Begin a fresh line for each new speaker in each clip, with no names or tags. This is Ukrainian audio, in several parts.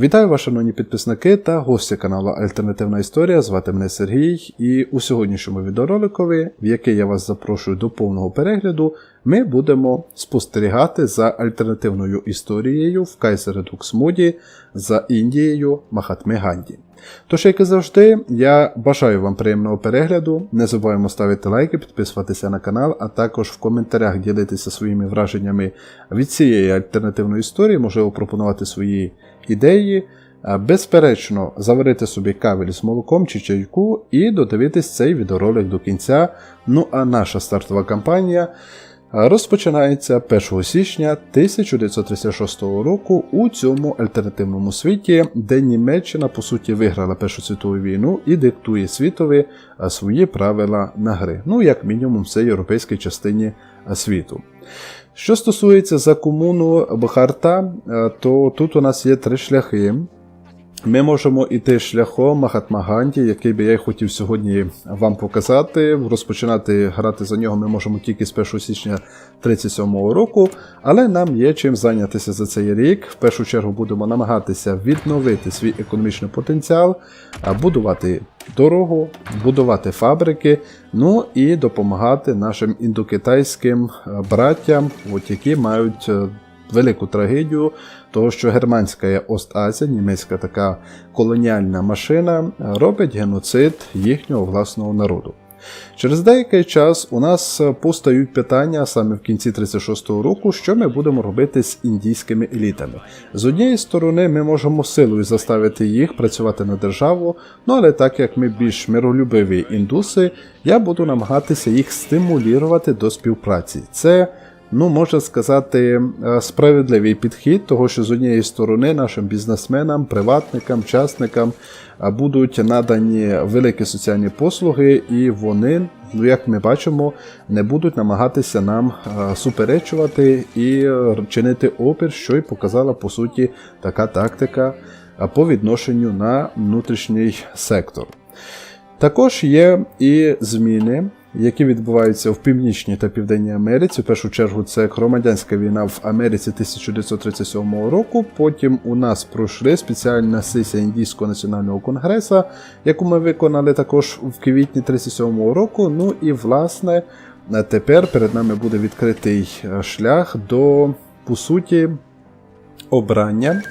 Вітаю вас, шановні підписники та гості каналу Альтернативна Історія. Звати мене Сергій, і у сьогоднішньому відеороликові, в який я вас запрошую до повного перегляду, ми будемо спостерігати за альтернативною історією в Кайсередукс моді за Індією Махатми Ганді. Тож, як і завжди, я бажаю вам приємного перегляду. Не забуваємо ставити лайки, підписуватися на канал, а також в коментарях ділитися своїми враженнями від цієї альтернативної історії, можливо, пропонувати свої ідеї. Безперечно, заварити собі кавель з молоком чи чайку і додивитись цей відеоролик до кінця. Ну а наша стартова кампанія розпочинається 1 січня 1936 року у цьому альтернативному світі, де Німеччина по суті виграла Першу світову війну і диктує світові свої правила на гри. Ну, як мінімум, в цій європейській частині світу. Що стосується за комуну Бхарта, е, то тут у нас є три шляхи. Ми можемо йти шляхом Махатмаганді, який би я хотів сьогодні вам показати. Розпочинати грати за нього ми можемо тільки з 1 січня 37 року, але нам є чим зайнятися за цей рік. В першу чергу будемо намагатися відновити свій економічний потенціал, будувати дорогу, будувати фабрики, ну і допомагати нашим індокитайським браттям, от які мають е, велику трагедію, того що германська Ост-Азія, німецька така колоніальна машина, робить геноцид їхнього власного народу. Через деякий час у нас постають питання саме в кінці 36-го року, що ми будемо робити з індійськими елітами. З однієї сторони, ми можемо силою заставити їх працювати на державу, ну але так як ми більш миролюбиві індуси, я буду намагатися їх стимулювати до співпраці. Це Ну, можна сказати, е, справедливий підхід, того що з однієї сторони нашим бізнесменам, приватникам, частникам е, будуть надані великі соціальні послуги, і вони, ну як ми бачимо, не будуть намагатися нам е, суперечувати і чинити опір, що й показала по суті така тактика по відношенню на внутрішній сектор. Також є і зміни які відбуваються в Північній та Південній Америці. В першу чергу це громадянська війна в Америці 1937 року. Потім у нас пройшли спеціальна сесія Індійського національного конгресу, яку ми виконали також в квітні 1937 року. Ну і власне тепер перед нами буде відкритий е, шлях до по суті обрання.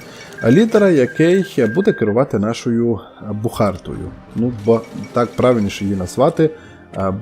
Лідера, який буде керувати нашою Бухартою. Ну, бо так правильніше її назвати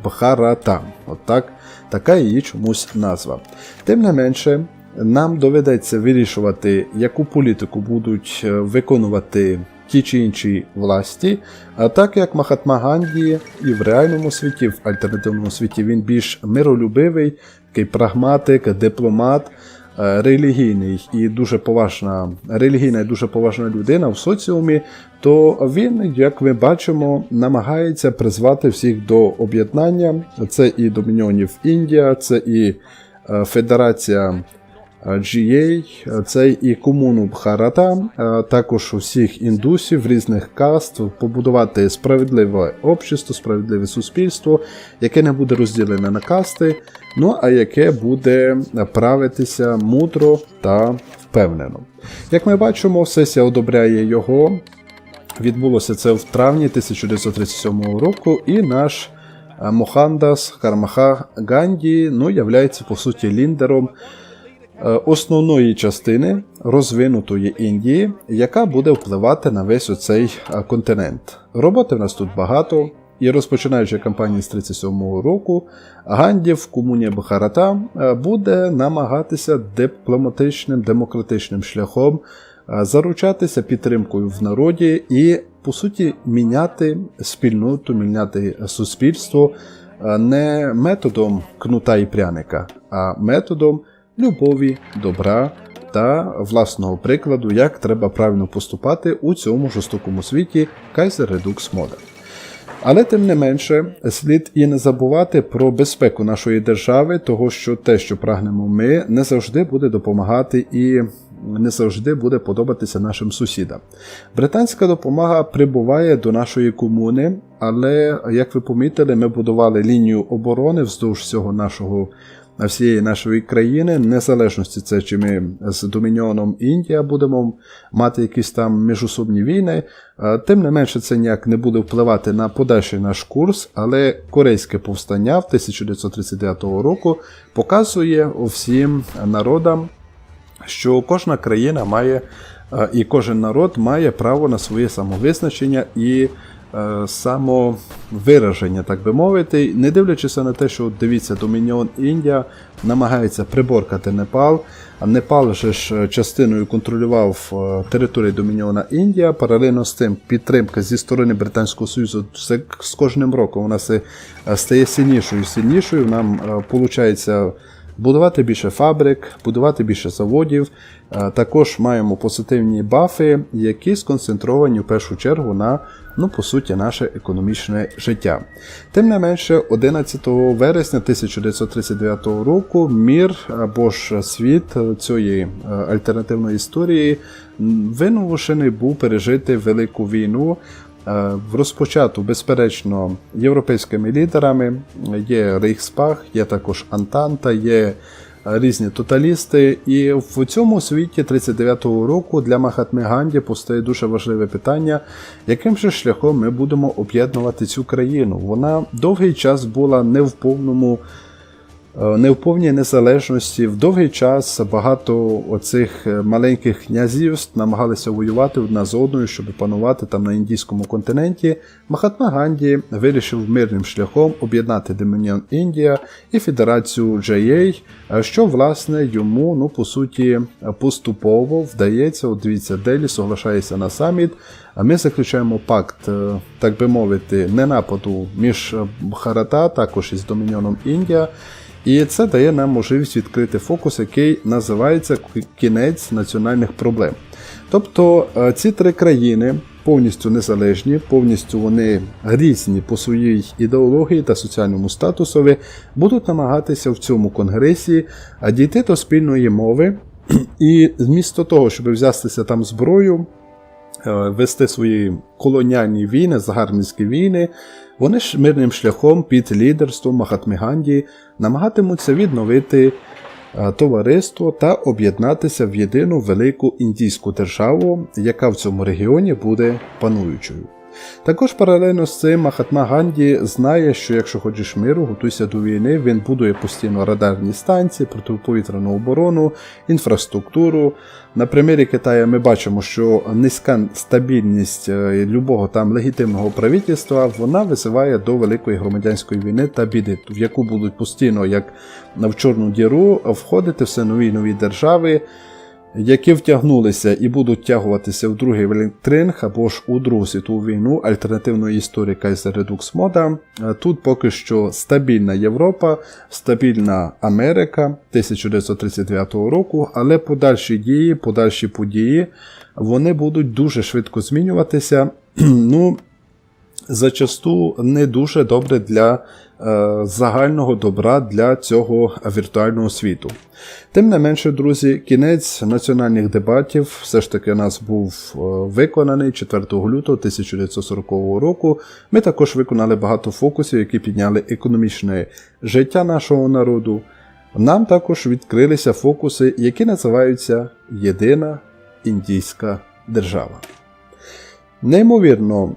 Бхарата. От так, така її чомусь назва. Тим не менше, нам доведеться вирішувати, яку політику будуть е, виконувати ті чи інші власті. А так як Махатма Ганді і в реальному світі, в альтернативному світі він більш миролюбивий, такий прагматик, дипломат. Е, релігійний і дуже поважна релігійна і дуже поважна людина в соціумі, то він, як ми бачимо, намагається призвати всіх до об'єднання. Це і Домініонів Індія, це і е, Федерація GA, це і комуну Бхарата, також усіх індусів різних каст, побудувати справедливе общество, справедливе суспільство, яке не буде розділене на касти, ну а яке буде правитися мудро та впевнено. Як ми бачимо, сесія одобряє його. Відбулося це в травні 1937 року, і наш Мохандас Кармаха Ганді ну, являється по суті ліндером. Е, основної частини розвинутої Індії, яка буде впливати на весь оцей е, континент. Роботи в нас тут багато. І розпочинаючи кампанію з 37-го року, Ганді в комуні Бхарата е, буде намагатися дипломатичним демократичним шляхом заручатися підтримкою в народі і, по суті, міняти спільноту, міняти суспільство не методом кнута і пряника, а методом любові, добра та власного прикладу, як треба правильно поступати у цьому жорстокому світі Kaiser Redux мода. Але тим не менше, слід і не забувати про безпеку нашої держави, того що те, що прагнемо ми, не завжди буде допомагати і не завжди буде подобатися нашим сусідам. Британська допомога прибуває до нашої комуни, але, як ви помітили, ми будували лінію оборони вздовж всього нашого всієї нашої країни, незалежності це чи ми з Домініоном Індія будемо мати якісь там міжособні війни. Е, Тим не менше, це ніяк не буде впливати на подальший наш курс, але корейське повстання в 1939 року показує всім народам, що кожна країна має е, і кожен народ має право на своє самовизначення і е, самовираження, так би мовити, не дивлячись на те, що дивіться, Домініон Індія намагається приборкати Непал. А Непал же ж частиною контролював е, територію Домініона Індія. Паралельно з тим підтримка зі сторони Британського Союзу з кожним роком вона е, стає сильнішою і сильнішою. Нам виходить будувати більше фабрик, будувати більше заводів. Е, Також маємо позитивні бафи, які сконцентровані в першу чергу на, ну, по суті, наше економічне життя. Тим не менше, 11 вересня 1939 року мір або ж світ цієї е, альтернативної історії м, вимушений був пережити велику війну. Е, Розпочату, безперечно, європейськими лідерами є Рейхспах, є також Антанта, є різні тоталісти. І в цьому світі 39-го року для Махатми Ганді постає дуже важливе питання, яким же шляхом ми будемо об'єднувати цю країну. Вона довгий час була не в повному. Е, Не в повній незалежності в довгий час багато оцих е, маленьких князівств намагалися воювати одна з одною, щоб панувати там на індійському континенті. Махатма Ганді вирішив мирним шляхом об'єднати Домініон Індія і Федерацію JA, е, що власне йому, ну по суті, поступово вдається. От дивіться, Делі соглашається на саміт. А ми заключаємо пакт, так би мовити, ненападу між Бхарата, також із Домініоном Індія. І це дає нам можливість відкрити фокус, який називається кінець національних проблем. Тобто е, ці три країни повністю незалежні, повністю вони різні по своїй ідеології та соціальному статусові, будуть намагатися в цьому конгресі е, дійти до спільної мови. І вмісто того, щоб взятися там зброю, вести свої колоніальні війни, загарбницькі війни, вони ж мирним шляхом під лідерством Махатміганді намагатимуться відновити е, товариство та об'єднатися в єдину велику індійську державу, яка в цьому регіоні буде пануючою. Також паралельно з цим Махатма Ганді знає, що якщо хочеш миру, готуйся до війни, він будує постійно радарні станції, протиповітряну оборону, інфраструктуру. На примірі Китаю ми бачимо, що низька стабільність е, любого там легітимного правительства вона визиває до великої громадянської війни та біди, в яку будуть постійно, як в чорну діру, входити все нові нові держави які втягнулися і будуть втягуватися в другий Велінтринг або ж у Другу світову війну альтернативної історії Редукс Мода. Е, Тут поки що стабільна Європа, стабільна Америка 1939 року, але подальші дії, подальші події вони будуть дуже швидко змінюватися. Ну, зачасту не дуже добре для загального добра для цього віртуального світу. Тим не менше, друзі, кінець національних дебатів все ж таки нас був е, виконаний 4 лютого 1940 року. Ми також виконали багато фокусів, які підняли економічне життя нашого народу. Нам також відкрилися фокуси, які називаються Єдина індійська держава. Неймовірно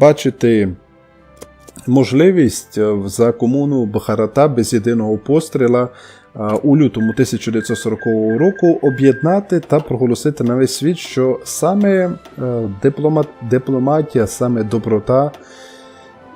бачити можливість е, за комуну Бахарата без єдиного постріла е, у лютому 1940 року об'єднати та проголосити на весь світ, що саме е, дипломат, дипломатія, саме доброта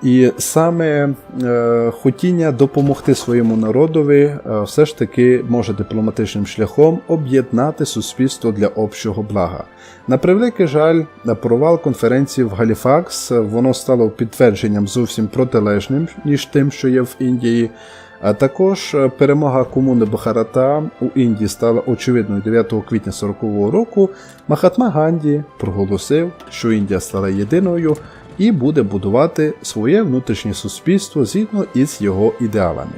і саме е, хотіння допомогти своєму народові е, все ж таки може дипломатичним шляхом об'єднати суспільство для общого блага. На превеликий жаль, на провал конференції в Галіфакс е, воно стало підтвердженням зовсім протилежним, ніж тим, що є в Індії. А також е, перемога комуни Бахарата у Індії стала очевидною 9 квітня 40-го року. Махатма Ганді проголосив, що Індія стала єдиною і буде будувати своє внутрішнє суспільство згідно із його ідеалами.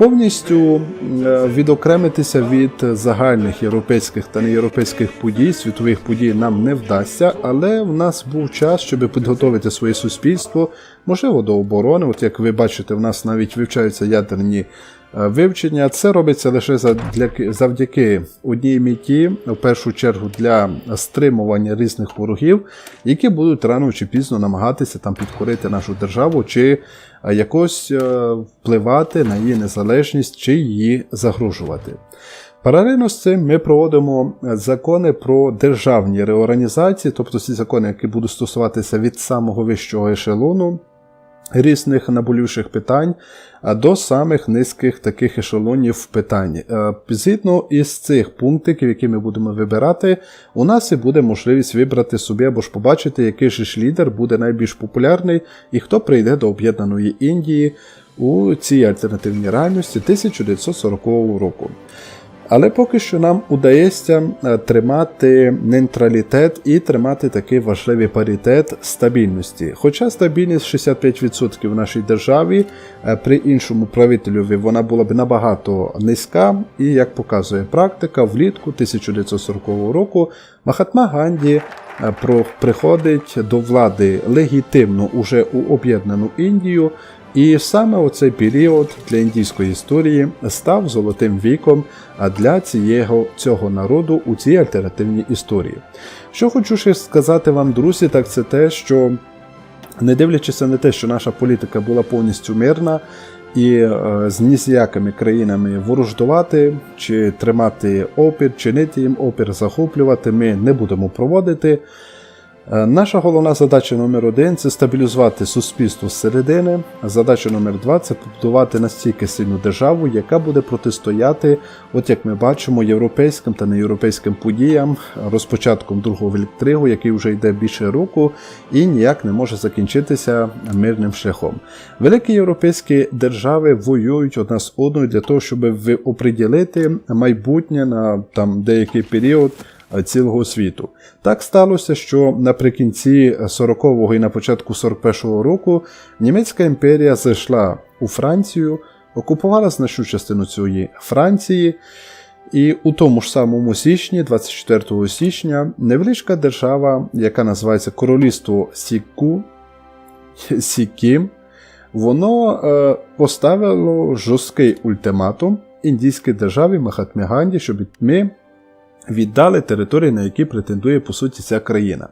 Повністю е, відокремитися від загальних європейських та неєвропейських подій, світових подій нам не вдасться, але в нас був час, щоб підготовити своє суспільство, можливо, до оборони. От як ви бачите, в нас навіть вивчаються ядерні Вивчення це робиться лише завдяки, завдяки одній меті, в першу чергу для стримування різних ворогів, які будуть рано чи пізно намагатися там підкорити нашу державу, чи е, якось е, впливати на її незалежність, чи її загрожувати. Паралельно з цим ми проводимо закони про державні реорганізації, тобто ці закони, які будуть стосуватися від самого вищого ешелону різних наболівших питань а до самих низьких таких ешелонів питань. Е, Згідно із цих пунктиків, які ми будемо вибирати, у нас і буде можливість вибрати собі або ж побачити, який же ж лідер буде найбільш популярний і хто прийде до об'єднаної Індії у цій альтернативній реальності 1940 року. Але поки що нам удається е, тримати нейтралітет і тримати такий важливий паритет стабільності. Хоча стабільність 65% в нашій державі е, при іншому правителю вона була б набагато низька, і як показує практика, влітку 1940 року Махатма Ганді е, приходить до влади легітимно уже у об'єднану Індію. І саме у цей період для індійської історії став золотим віком для цієго, цього народу у цій альтернативній історії. Що хочу ще сказати вам, друзі, так це те, що не дивлячись на те, що наша політика була повністю мирна. І е, з ніякими країнами ворождувати, чи тримати опір, чинити їм опір, захоплювати ми не будемо проводити. Е, наша головна задача номер один це стабілізувати суспільство зсередини. Задача номер два це побудувати настільки сильну державу, яка буде протистояти, от як ми бачимо, європейським та неєвропейським подіям, розпочатком другого вільтригу, який вже йде більше року і ніяк не може закінчитися мирним шляхом. Великі європейські держави воюють одна з одною для того, щоб оприділити майбутнє на там деякий період цілого світу. Так сталося, що наприкінці 40-го і на початку 41-го року Німецька імперія зайшла у Францію, окупувала значну частину цієї Франції. І у тому ж самому січні, 24 січня, невеличка держава, яка називається Королівство Сіку, Сікім, воно е, поставило жорсткий ультиматум індійській державі Махатмі Ганді, щоб ми віддали території, на які претендує по суті ця країна.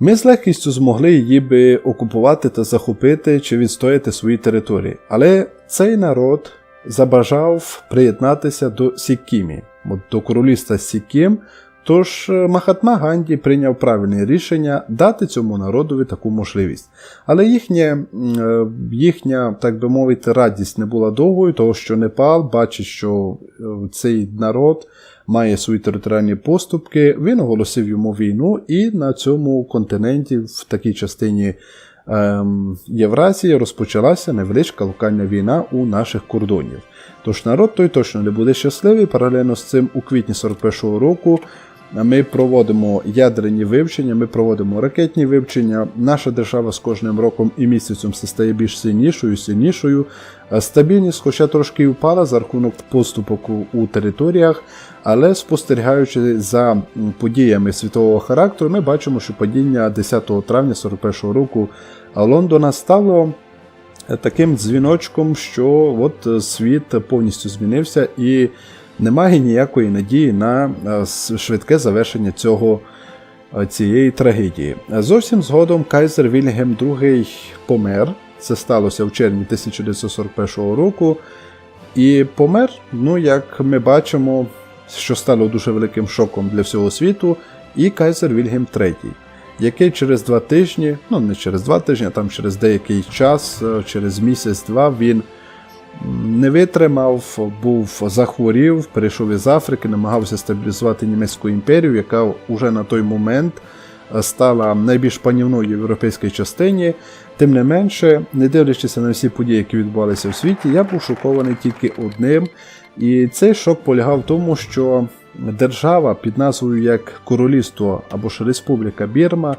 Ми з легкістю змогли її би окупувати та захопити чи відстояти свої території, але цей народ забажав приєднатися до Сікімі, до королівства Сікім. Тож Махатма Ганді прийняв правильне рішення дати цьому народові таку можливість. Але їхня, е, їхня, так би мовити, радість не була довгою, тому що Непал бачить, що е, цей народ має свої територіальні поступки, він оголосив йому війну, і на цьому континенті, в такій частині ем, Євразії, розпочалася невеличка локальна війна у наших кордонів. Тож народ той точно не буде щасливий. Паралельно з цим у квітні 41-го року ми проводимо ядерні вивчення, ми проводимо ракетні вивчення. Наша держава з кожним роком і місяцем все стає більш сильнішою, сильнішою. Стабільність, хоча трошки впала за рахунок поступок у територіях, але спостерігаючи за подіями світового характеру, ми бачимо, що падіння 10 травня 41 року Лондона стало таким дзвіночком, що от світ повністю змінився і немає ніякої надії на швидке завершення цього. Цієї трагедії. Зовсім згодом Кайзер Вільгем II помер. Це сталося в червні 1941 року. І помер, ну, як ми бачимо, що стало дуже великим шоком для всього світу, і Кайзер Вільгельм III, який через два тижні, ну не через два тижні, а там через деякий час, е, через місяць-два, він не витримав, був захворів, перейшов із Африки, намагався стабілізувати Німецьку імперію, яка вже на той момент е, стала найбільш панівною в європейській частині. Тим не менше, не дивлячись на всі події, які відбувалися в світі, я був шокований тільки одним. І цей шок полягав в тому, що держава під назвою як Королівство або ж Республіка Бірма,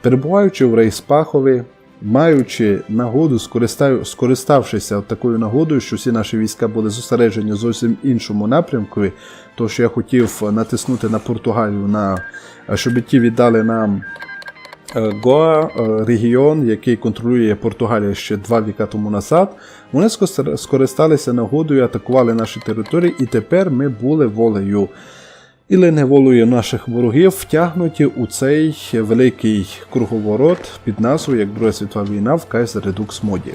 перебуваючи в Рейспахові, маючи нагоду, скориставшися такою нагодою, що всі наші війська були зосереджені зовсім іншому напрямку, то що я хотів натиснути на Португалію, на, щоб ті віддали нам Гоа, е, регіон, який контролює Португалія ще два віка тому назад, Вони скористалися нагодою, атакували наші території, і тепер ми були волею. І неволею наших ворогів втягнуті у цей великий круговорот під назвою як Друга світова війна в Кайзер Редукс моді.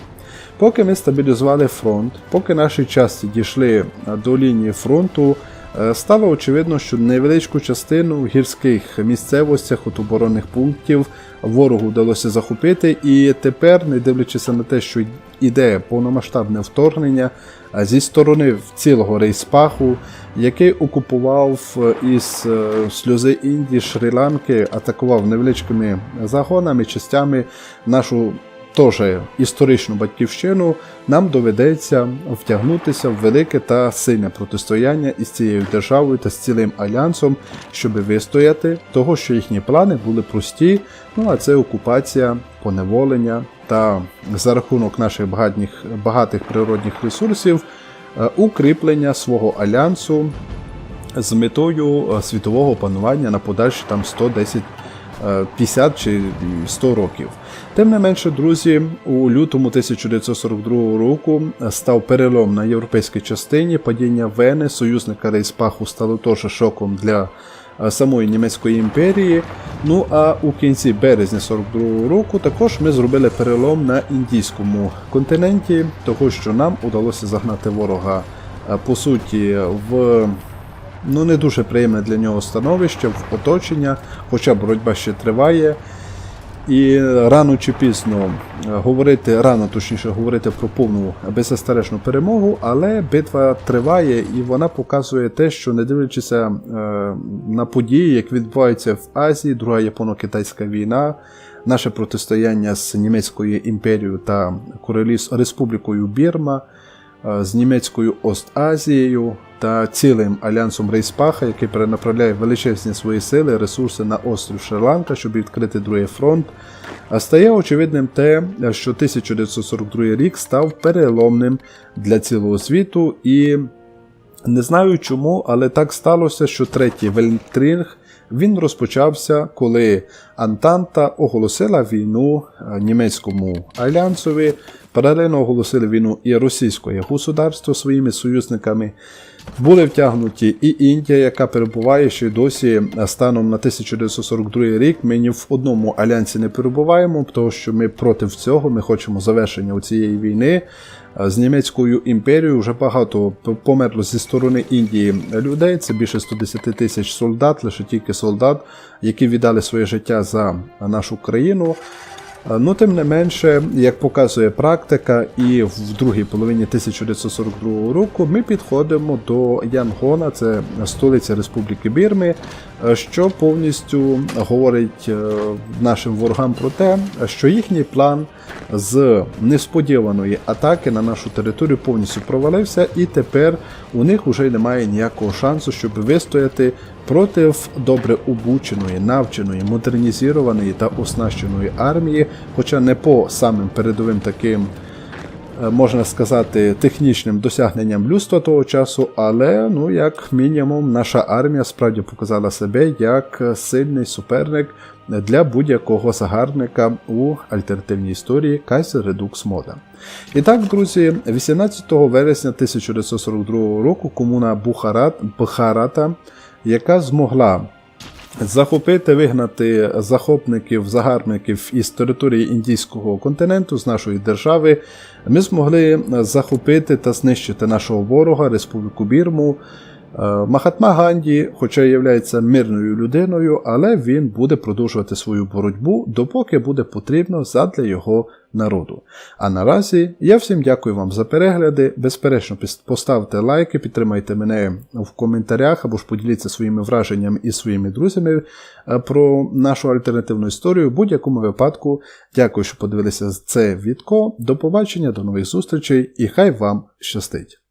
Поки ми стабілізували фронт, поки наші частини дійшли е, до лінії фронту, е, стало очевидно, що невеличку частину в гірських місцевостях от оборонних пунктів ворогу вдалося захопити, і тепер, не дивлячись на те, що іде повномасштабне вторгнення зі сторони цілого рейспаху, який окупував е, із е, сльози Індії, Шрі-Ланки, атакував невеличкими загонами, частями нашу теж історичну батьківщину, нам доведеться втягнутися в велике та сильне протистояння із цією державою та з цілим альянсом, щоб вистояти того, що їхні плани були прості. Ну а це окупація, поневолення та за рахунок наших багатних, багатих природних ресурсів е, укріплення свого альянсу з метою е, світового панування на подальші там 110 е, 50 чи 100 років. Тим не менше, друзі, у лютому 1942 року став перелом на європейській частині. Падіння Вени, союзника Рейспаху, стало теж шоком для е, самої німецької імперії. Ну а у кінці березня 42 року також ми зробили перелом на індійському континенті, того що нам удалося загнати ворога е, по суті в ну не дуже приємне для нього становище в оточення, хоча боротьба ще триває. І рано чи пізно е, говорити, рано точніше говорити про повну беззастережну перемогу, але битва триває і вона показує те, що не дивлячись е, на події, як відбуваються в Азії, Друга Японо-Китайська війна, наше протистояння з німецькою імперією та Республікою Бірма, е, з німецькою Ост-Азією та цілим альянсом Рейспаха, який перенаправляє величезні свої сили, ресурси на острів Шри-Ланка, щоб відкрити другий фронт. А стає очевидним те, що 1942 рік став переломним для цілого світу, і не знаю чому, але так сталося, що третій Вельтринг він розпочався, коли Антанта оголосила війну е, німецькому альянсові, паралельно оголосили війну і російське государство своїми союзниками. Були втягнуті і Індія, яка перебуває ще й досі станом на 1942 рік. Ми ні в одному альянсі не перебуваємо, тому що ми проти цього. Ми хочемо завершення цієї війни. З німецькою імперією вже багато померло зі сторони Індії людей. Це більше 110 тисяч солдат, лише тільки солдат, які віддали своє життя за нашу країну. Ну, тим не менше, як показує практика, і в другій половині 1942 року ми підходимо до Янгона, це столиця Республіки Бірми, що повністю говорить е, нашим ворогам про те, що їхній план з несподіваної атаки на нашу територію повністю провалився, і тепер у них вже немає ніякого шансу, щоб вистояти проти добре обученої, навченої, модернізованої та оснащеної армії, хоча не по самим передовим таким. Е, Можна сказати, технічним досягненням людства того часу, але ну як мінімум наша армія справді показала себе як сильний суперник для будь-якого загарбника у альтернативній історії Kaiser Redux мода. І так, друзі, 18 вересня 1942 року комуна Бухарат, Бхарата, яка змогла захопити, вигнати захопників, загарбників із території індійського континенту, з нашої держави, ми змогли захопити та знищити нашого ворога, Республіку Бірму. Е, Махатма Ганді, хоча є мирною людиною, але він буде продовжувати свою боротьбу, допоки буде потрібно задля його народу. А наразі я всім дякую вам за перегляди. Безперечно, поставте лайки, підтримайте мене в коментарях або ж поділіться своїми враженнями і своїми друзями е, про нашу альтернативну історію. В будь-якому випадку, дякую, що подивилися це відео. До побачення, до нових зустрічей і хай вам щастить!